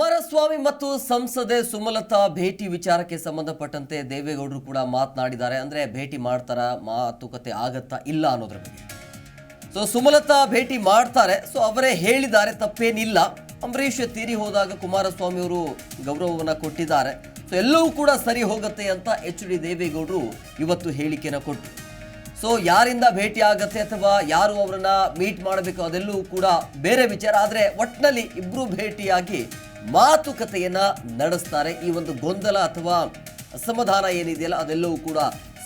ಕುಮಾರಸ್ವಾಮಿ ಮತ್ತು ಸಂಸದೆ ಸುಮಲತಾ ಭೇಟಿ ವಿಚಾರಕ್ಕೆ ಸಂಬಂಧಪಟ್ಟಂತೆ ದೇವೇಗೌಡರು ಕೂಡ ಮಾತನಾಡಿದ್ದಾರೆ. ಅಂದ್ರೆ ಭೇಟಿ ಮಾಡ್ತಾರ, ಮಾತುಕತೆ ಆಗತ್ತಾ ಇಲ್ಲ ಅನ್ನೋದ್ರ ಬಗ್ಗೆ. ಸೊ ಸುಮಲತಾ ಭೇಟಿ ಮಾಡ್ತಾರೆ. ಸೊ ಅವರೇ ಹೇಳಿದ್ದಾರೆ, ತಪ್ಪೇನಿಲ್ಲ. ಅಂಬರೀಷ್ ತೀರಿ ಹೋದಾಗ ಕುಮಾರಸ್ವಾಮಿ ಅವರು ಗೌರವವನ್ನು ಕೊಟ್ಟಿದ್ದಾರೆ. ಸೊ ಎಲ್ಲವೂ ಕೂಡ ಸರಿ ಹೋಗುತ್ತೆ ಅಂತ ಎಚ್ ಡಿ ದೇವೇಗೌಡರು ಇವತ್ತು ಹೇಳಿಕೆನ ಕೊಟ್ಟರು ಸೊ ಯಾರಿಂದ ಭೇಟಿ ಆಗತ್ತೆ ಅಥವಾ ಯಾರು ಅವರನ್ನ ಮೀಟ್ ಮಾಡಬೇಕು ಅದೆಲ್ಲವೂ ಕೂಡ ಬೇರೆ ವಿಚಾರ. ಆದರೆ ಒಟ್ಟಿನಲ್ಲಿ ಇಬ್ಬರು ಭೇಟಿಯಾಗಿ ಮಾತುಕತೆಯನ್ನ ನಡೆಸ್ತಾರೆ. ಈ ಒಂದು ಗೊಂದಲ ಅಥವಾ ಅಸಮಾಧಾನ ಏನಿದೆಯಲ್ಲ, ಅದೆಲ್ಲವೂ ಕೂಡ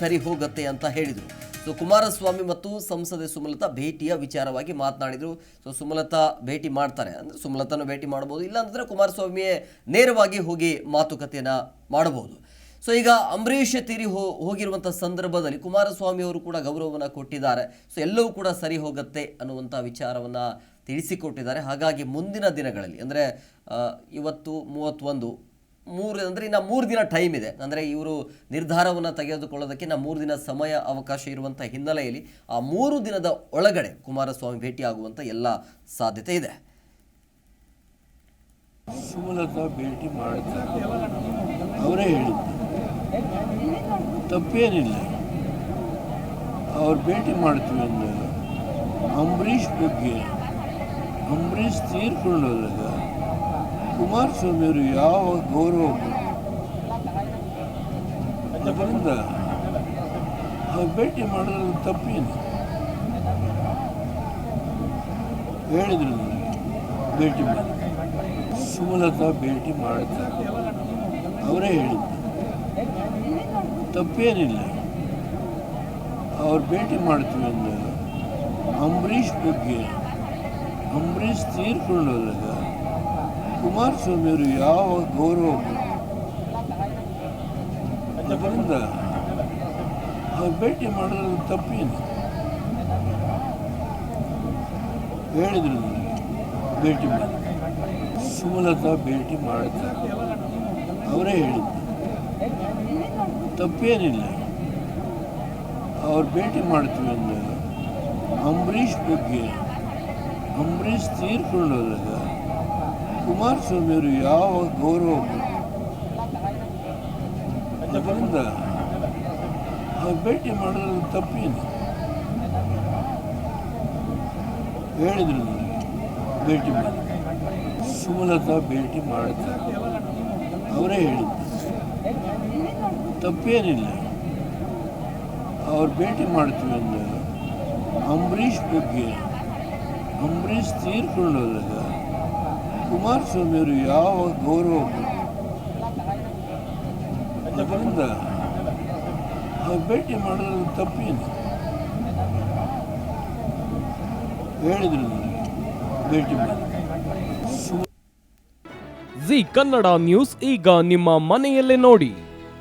ಸರಿ ಹೋಗುತ್ತೆ ಅಂತ ಹೇಳಿದರು. ಸೊ, ಕುಮಾರಸ್ವಾಮಿ ಮತ್ತು ಸಂಸದೆ ಸುಮಲತಾ ಭೇಟಿಯ ವಿಚಾರವಾಗಿ ಮಾತನಾಡಿದರು. ಸೊ, ಸುಮಲತಾ ಭೇಟಿ ಮಾಡ್ತಾರೆ. ಅಂದರೆ ಸುಮಲತಾನು ಭೇಟಿ ಮಾಡ್ಬೋದು. ಇಲ್ಲ ಅಂತಂದರೆ ಕುಮಾರಸ್ವಾಮಿಯೇ ನೇರವಾಗಿ ಹೋಗಿ ಮಾತುಕತೆಯನ್ನು ಮಾಡಬಹುದು. ಸೊ ಈಗ ಅಂಬರೀಷ್ ತೀರಿ ಹೋ ಹೋಗಿರುವಂಥ ಸಂದರ್ಭದಲ್ಲಿ ಕುಮಾರಸ್ವಾಮಿ ಅವರು ಕೂಡ ಗೌರವವನ್ನು ಕೊಟ್ಟಿದ್ದಾರೆ. ಸೊ ಎಲ್ಲವೂ ಕೂಡ ಸರಿ ಹೋಗುತ್ತೆ ಅನ್ನುವಂಥ ವಿಚಾರವನ್ನು ತಿಳಿಸಿಕೊಟ್ಟಿದ್ದಾರೆ. ಹಾಗಾಗಿ ಮುಂದಿನ ದಿನಗಳಲ್ಲಿ, ಅಂದರೆ ಇವತ್ತು ಮೂವತ್ತೊಂದು, ಮೂರು, ಅಂದರೆ ಇನ್ನು ಮೂರು ದಿನ ಟೈಮ್ ಇದೆ. ಅಂದರೆ ಇವರು ನಿರ್ಧಾರವನ್ನು ತೆಗೆದುಕೊಳ್ಳೋದಕ್ಕೆ ಇನ್ನು ಮೂರು ದಿನ ಸಮಯ, ಅವಕಾಶ ಇರುವಂಥ ಹಿನ್ನೆಲೆಯಲ್ಲಿ ಆ ಮೂರು ದಿನದ ಒಳಗಡೆ ಕುಮಾರಸ್ವಾಮಿ ಭೇಟಿಯಾಗುವಂಥ ಎಲ್ಲ ಸಾಧ್ಯತೆ ಇದೆ. ಭೇಟಿ ಮಾಡ್ತಾರೆ ಅವರೇ ಹೇಳಿದ್ದು ತಪ್ಪೇನಿಲ್ಲ. ಅವ್ರು ಭೇಟಿ ಮಾಡ್ತೀವಿ ಅಂದಾಗ ಅಂಬರೀಷ್ ಬಗ್ಗೆ, ಅಂಬರೀಷ್ ತೀರ್ಕೊಂಡು ಹೋದಾಗ ಕುಮಾರಸ್ವಾಮಿಯವರು ಯಾವ ಗೌರವ ಅದರಿಂದ ಅವ್ರು ಭೇಟಿ ಮಾಡೋದು ತಪ್ಪೇನು ಹೇಳಿದ್ರು ಭೇಟಿ ಮಾಡಿ. ಸುಮಲತಾ ಭೇಟಿ ಮಾಡ್ತಾರೆ. ಅವರೇ ಹೇಳಿದ್ದು ತಪ್ಪೇನಿಲ್ಲ. ಅವ್ರು ಭೇಟಿ ಮಾಡ್ತೀವಿ ಅಂದ. ಅಂಬರೀಷ್ ಬಗ್ಗೆ, ಅಂಬರೀಷ್ ತೀರ್ಕೊಂಡು ಹೋದಾಗ ಕುಮಾರಸ್ವಾಮಿಯವರು ಯಾವ ಗೌರವ ಅದರಿಂದ ಅವ್ರು ಭೇಟಿ ಮಾಡೋದ್ರಲ್ಲಿ ತಪ್ಪೇನು? ಹೇಳಿದ್ರು ಭೇಟಿ ಮಾಡಿ. ಸುಮಲತಾ ಭೇಟಿ ಮಾಡ್ತಾರೆ ಅವರೇ ಹೇಳಿದ್ದು ತಪ್ಪೇನಿಲ್ಲ. ಅವ್ರು ಭೇಟಿ ಮಾಡ್ತೀವಿ ಅಂದಾಗ ಅಂಬರೀಷ್ ಬಗ್ಗೆ, ಅಂಬರೀಷ್ ತೀರ್ಕೊಂಡೋದಾಗ ಕುಮಾರಸ್ವಾಮಿಯವರು ಯಾವ ಗೌರವ ಅದರಿಂದ ಅವ್ರು ಭೇಟಿ ಮಾಡೋದ್ರಲ್ಲಿ ತಪ್ಪೇನು? ಹೇಳಿದ್ರು ಭೇಟಿ ಮಾಡಿ. ಸುಮಲತಾ ಭೇಟಿ ಮಾಡ್ತಾರೆ. ಅವರೇ ಹೇಳಿದ್ದು ತಪ್ಪೇನಿಲ್ಲ. ಅವ್ರು ಭೇಟಿ ಮಾಡ್ತೀವಿ ಅಂದಾಗ ಅಂಬರೀಷ್ ಬಗ್ಗೆ ಅಂಬರೀಷ್ ತೀರ್ಕೊಂಡು ಹೋದಾಗ ಕುಮಾರಸ್ವಾಮಿಯವರು ಯಾವ ಗೌರವ ಅದರಿಂದ ಅವ್ರು ಭೇಟಿ ಮಾಡೋದು ತಪ್ಪೇನು ಹೇಳಿದ್ರು ಭೇಟಿ ಮಾಡಿ. ಜಿ ಕನ್ನಡ ನ್ಯೂಸ್ ಈಗ ನಿಮ್ಮ ಮನೆಯಲ್ಲೇ ನೋಡಿ.